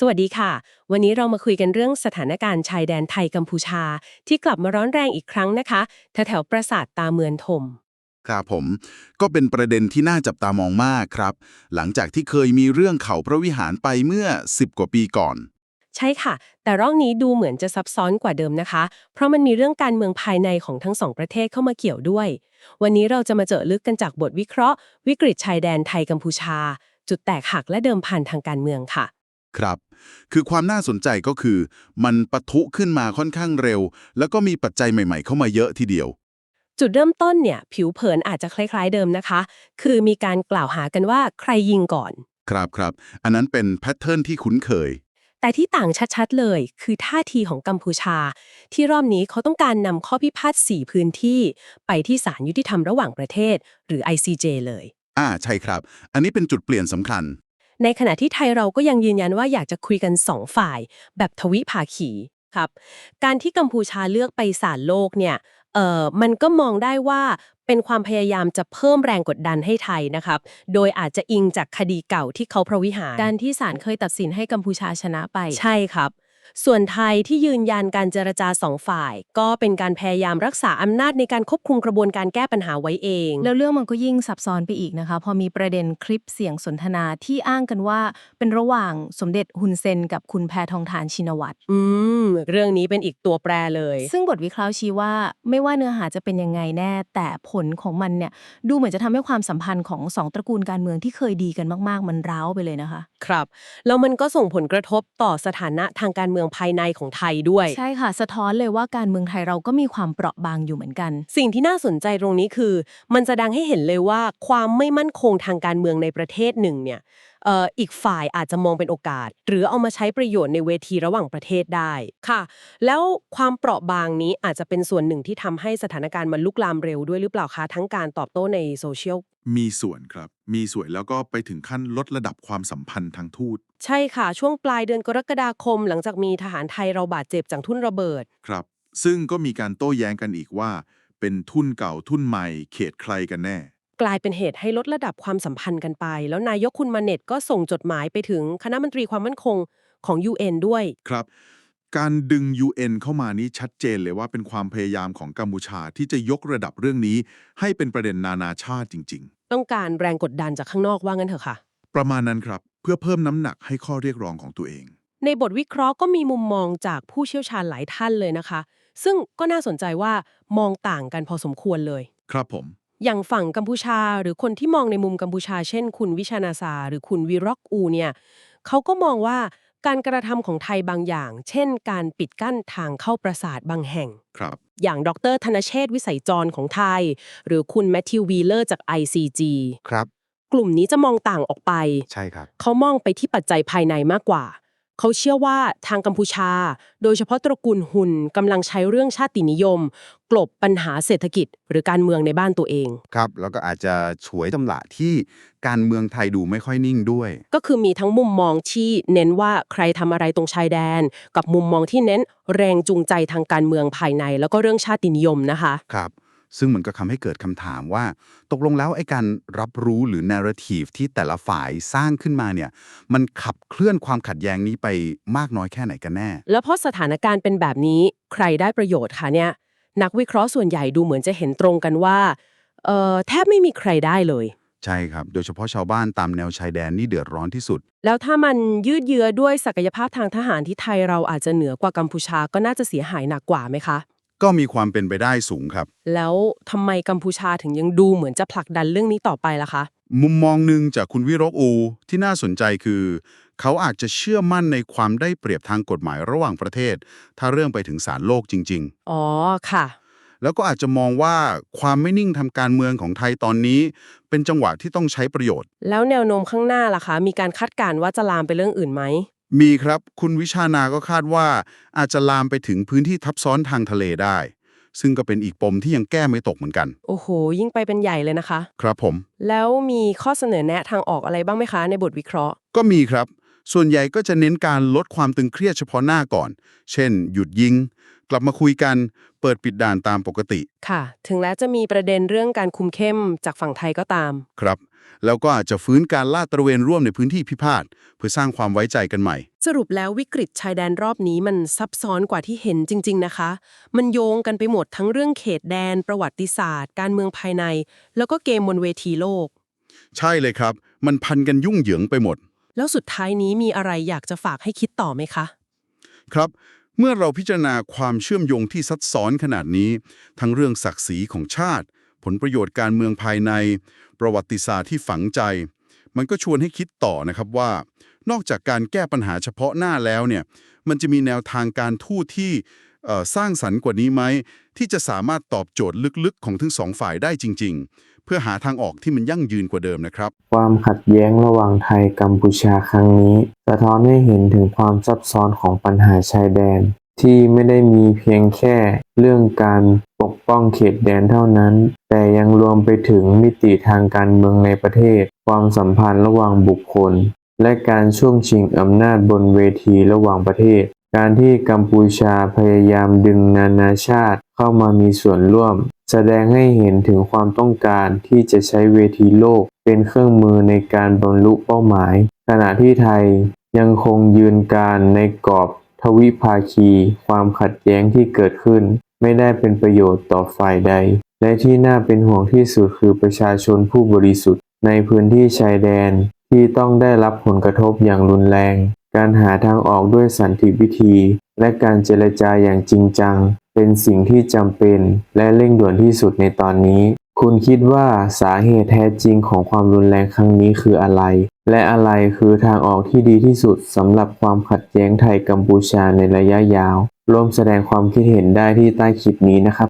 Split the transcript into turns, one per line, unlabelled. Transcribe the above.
สวัสดีค่ะ วันนี้เรามาคุยกันเรื่องสถานการณ์ชายแดนไทยกัมพูชา ที่กลับมาร้อนแรงอีกครั้งนะคะแถวๆปราสาทตาเมือนถม
ครับผม ก็เป็นประเด็นที่น่าจับตามองมากครับ หลังจากที่เคยมีเรื่องเขาพระวิหารไปเมื่อ 10 กว่าปีก่อน
ใช่ค่ะ แต่รอบนี้ดูเหมือนจะซับซ้อนกว่าเดิมนะคะ เพราะมันมีเรื่องการเมืองภายในของทั้งสองประเทศเข้ามาเกี่ยวด้วย วันนี้เราจะมาเจาะลึกกันจากบทวิเคราะห์ วิกฤตชายแดนไทยกัมพูชา จุดแตกหักและเดิมพันทางการเมืองค่ะ
ครับ คือความน่าสนใจก็คือ มันปะทุขึ้นมาค่อนข้างเร็ว แล้วก็มีปัจจัยใหม่ๆ เข้ามาเยอะทีเดียว
จุดเริ่มต้นเนี่ย ผิวเผินอาจจะคล้ายๆเดิมนะคะ คือมีการกล่าวหากันว่าใครยิงก่อน
ครับครับ อันนั้นเป็นแพทเทิร์นที่คุ้นเคย
แต่ที่ต่างชัดๆเลย คือท่าทีของกัมพูชา ที่รอบนี้เขาต้องการนำข้อพิพาท4พื้นที่ ไปที่ศาลยุติธรรมระหว่างประเทศ หรือ ICJ เลย
อ่าใช่ครับ อันนี้เป็นจุดเปลี่ยนสำคัญ
ในขณะที่ไทยเราก็ยังยืนยันว่าอยากจะคุยกัน2ฝ่าย แบบทวิภาคีครับ การที่กัมพูชาเลือกไปศาลโลกเนี่ยเอ่อมันก็มองได้ว่าเป็นความพยายามจะเพิ่มแรงกดดันให้ไทยนะครับ โดยอาจจะอิงจากคดีเก่าที่เขาพระวิหารการที่ศาลเคยตัดสินให้กัมพูชาชนะไป ใช่ครับ ส่วนไทยที่ยืนยันการเจรจาสองฝ่าย ก็เป็นการพยายามรักษาอำนาจในการควบคุมกระบวนการแก้ปัญหาไว้เอง
แล้วเรื่องมันก็ยิ่งซับซ้อนไปอีกนะคะ พอมีประเด็นคลิปเสียงสนทนาที่อ้างกันว่า เป็นระหว่างสมเด็จฮุนเซนกับคุณแพทองทานชินวัตร
อืม เรื่องนี้เป็นอีกตัวแปรเลย
ซึ่งบทวิเคราะห์ชี้ว่าไม่ว่าเนื้อหาจะเป็นยังไงแน่ แต่ผลของมันเนี่ยดูเหมือนจะทำให้ความสัมพันธ์ของสองตระกูลการเมืองที่เคยดีกันมาก ๆ มันร้าวไปเลยนะคะ
ครับ แล้วมันก็ส่งผลกระทบต่อสถานะทางการเมืองภายในของไทยด้วย
ใช่ค่ะ สะท้อนเลยว่าการเมืองไทยเราก็มีความเปราะบางอยู่เหมือนกัน
สิ่งที่น่าสนใจตรงนี้คือ มันแสดงให้เห็นเลยว่าความไม่มั่นคงทางการเมืองในประเทศหนึ่งเนี่ยเอ่ออีกฝ่ายอาจจะมองเป็นโอกาส หรือเอามาใช้ประโยชน์ในเวทีระหว่างประเทศได้ค่ะ แล้วความเปราะบางนี้อาจจะเป็นส่วนหนึ่งที่ทำให้สถานการณ์มันลุกลามเร็วด้วยหรือเปล่าคะทั้งการตอบโต้ในโซเชียล
มีส่วนครับ มีส่วนแล้วก็ไปถึงขั้นลดระดับความสัมพันธ์ทางทูต
ใช่ค่ะ ช่วงปลายเดือนกรกฎาคม หลังจากมีทหารไทยเราบาดเจ็บจากทุ่นระเบิด
ครับ ซึ่งก็มีการโต้แย้งกันอีกว่า เป็นทุนเก่าทุนใหม่ เขตใครกันแน่
กลายเป็นเหตุให้ลดระดับความสัมพันธ์กันไป แล้วนายกคุณมาเน็ตก็ส่งจดหมายไปถึงคณะมนตรีความมั่นคงของ UN ด้วย
ครับ การดึง UN เข้ามานี้ชัดเจนเลยว่าเป็นความพยายามของกัมพูชาที่จะยกระดับเรื่องนี้ ให้เป็นประเด็นนานาชาติจริง
ต้องการแรงกดดันจากข้างนอกว่างั้นเถอะค่ะ
ๆประมาณนั้นครับ เพื่อเพิ่มน้ำหนักให้ข้อเรียกร้องของตัวเอง
ในบทวิเคราะห์ก็มีมุมมองจากผู้เชี่ยวชาญหลายท่านเลยนะคะ ซึ่งก็น่าสนใจว่ามองต่างกันพอสมควรเลย
ครับผม
อย่างฝั่งกัมพูชา หรือคนที่มองในมุมกัมพูชา เช่น คุณวิชานาซาหรือคุณวิร็อกอูเนี่ยเขาก็มองว่า การกระทำของไทยบางอย่าง เช่น การปิดกั้นทางเข้าปราสาทบางแห่ง
ครับ
อย่างดรธนเชษฐ์วิสัยจรของไทย หรือคุณแมทธิววีเลอร์จาก ICG
ครับ
กลุ่มนี้จะมองต่างออกไป
ใช่ครับ
เขามองไปที่ปัจจัยภายในมากกว่า เขาเชื่อว่าทางกัมพูชา โดยเฉพาะตระกูลหุนกำลังใช้เรื่องชาตินิยม กลบปัญหาเศรษฐกิจ หรือการเมืองในบ้านตัวเอง
ครับ แล้วก็อาจจะฉวยตำละที่การเมืองไทยดูไม่ค่อยนิ่งด้วย
ก็คือมีทั้งมุมมองที่เน้นว่าใครทำอะไรตรงชายแดน กับมุมมองที่เน้นแรงจูงใจทางการเมืองภายใน แล้วก็เรื่องชาตินิยมนะคะ
ครับ ซึ่งมันก็ทำให้เกิดคำถามว่า ตกลงแล้วไอ้การรับรู้หรือ narrative ที่แต่ละฝ่ายสร้างขึ้นมาเนี่ยมันขับเคลื่อนความขัดแย้งนี้ไปมากน้อยแค่ไหนกันแน่
แล้วพอสถานการณ์เป็นแบบนี้ใครได้ประโยชน์คะเนี่ยนักวิเคราะห์ส่วนใหญ่ดูเหมือนจะเห็นตรงกันว่าเอ่อแทบไม่มีใครได้เลย
ใช่ครับ โดยเฉพาะชาวบ้านตามแนวชายแดนนี่เดือดร้อนที่สุด
แล้วถ้ามันยืดเยื้อด้วยศักยภาพทางทหารที่ไทยเราอาจจะเหนือกว่ากัมพูชาก็น่าจะเสียหายหนักกว่าไหมคะ
ก็มีความเป็นไปได้สูงครับ
แล้วทำไมกัมพูชาถึงยังดูเหมือนจะผลักดันเรื่องนี้ต่อไปล่ะคะ
มุมมองหนึ่งจากคุณวิโรกอูที่น่าสนใจคือ เขาอาจจะเชื่อมั่นในความได้เปรียบทางกฎหมายระหว่างประเทศ ถ้าเรื่องไปถึงศาลโลกจริง ๆ
อ๋อค่ะ
แล้วก็อาจจะมองว่าความไม่นิ่งทำการเมืองของไทยตอนนี้ เป็นจังหวะที่ต้องใช้ประโยชน์
แล้วแนวโน้มข้างหน้าล่ะคะ มีการคาดการณ์ว่าจะลามไปเรื่องอื่นไหม
มีครับ คุณวิชานาก็คาดว่า อาจจะลามไปถึงพื้นที่ทับซ้อนทางทะเลได้ ซึ่งก็เป็นอีกปมที่ยังแก้ไม่ตกเหมือนกัน
โอ้โห ยิ่งไปเป็นใหญ่เลยนะคะ
ครับผม
แล้วมีข้อเสนอแนะทางออกอะไรบ้างไหมคะในบทวิเคราะห์
ก็มีครับ ส่วนใหญ่ก็จะเน้นการลดความตึงเครียดเฉพาะหน้าก่อน เช่น หยุดยิง กลับมาคุยกัน เปิดปิดด่านตามปกติ
ค่ะ ถึงแม้จะมีประเด็นเรื่องการคุมเข้มจากฝั่งไทยก็ตาม
ครับ แล้วก็อาจจะฟื้นการลาดตระเวนร่วมในพื้นที่พิพาทเพื่อสร้างความไว้ใจกันใหม่
สรุปแล้ววิกฤตชายแดนรอบนี้มันซับซ้อนกว่าที่เห็นจริง ๆ นะคะ มันโยงกันไปหมดทั้งเรื่องเขตแดน ประวัติศาสตร์ การเมืองภายใน แล้วก็เกมบนเวทีโลก
ใช่เลยครับ มันพันกันยุ่งเหยิงไปหมด
แล้วสุดท้ายนี้มีอะไรอยากจะฝากให้คิดต่อไหมคะ
ครับเมื่อเราพิจารณาความเชื่อมโยงที่ซับซ้อนขนาดนี้ ทั้งเรื่องศักดิ์ศรีของชาติ ผลประโยชน์การเมืองภายใน ประวัติศาสตร์ที่ฝังใจ มันก็ชวนให้คิดต่อนะครับว่า นอกจากการแก้ปัญหาเฉพาะหน้าแล้วเนี่ยมันจะมีแนวทางการทูตที่สร้างสรรค์กว่านี้ไหม ที่จะสามารถตอบโจทย์ลึกๆ ของทั้งสองฝ่ายได้จริง ๆ พื่อหาทางออกที่มันยั่งยืนกว่าเดิมนะครับ
ความขัดแย้งระหว่างไทยกัมพูชาครั้งนี้ สะท้อนให้เห็นถึงความซับซ้อนของปัญหาชายแดน ที่ไม่ได้มีเพียงแค่เรื่องการปกป้องเขตแดนเท่านั้น แต่ยังรวมไปถึงมิติทางการเมืองในประเทศ ความสัมพันธ์ระหว่างบุคคล และการช่วงชิงอำนาจบนเวทีระหว่างประเทศ การที่กัมพูชาพยายามดึงนานาชาติเข้ามามีส่วนร่วม แสดงให้เห็นถึงความต้องการที่จะใช้เวทีโลกเป็นเครื่องมือในการบรรลุเป้าหมาย ขณะที่ไทยยังคงยืนการในกรอบทวิภาคี ความขัดแย้งที่เกิดขึ้น ไม่ได้เป็นประโยชน์ต่อฝ่ายใด และที่น่าเป็นห่วงที่สุดคือประชาชนผู้บริสุทธิ์ในพื้นที่ชายแดนที่ต้องได้รับผลกระทบอย่างรุนแรง การหาทางออกด้วยสันติวิธี และการเจรจาอย่างจริงจัง เป็นสิ่งที่จำเป็นและเร่งด่วนที่สุดในตอนนี้ คุณคิดว่าสาเหตุแท้จริงของความรุนแรงครั้งนี้คืออะไร และอะไรคือทางออกที่ดีที่สุดสำหรับความขัดแย้งไทยกัมพูชาในระยะยาว ร่วมแสดงความคิดเห็นได้ที่ใต้คลิปนี้นะครับ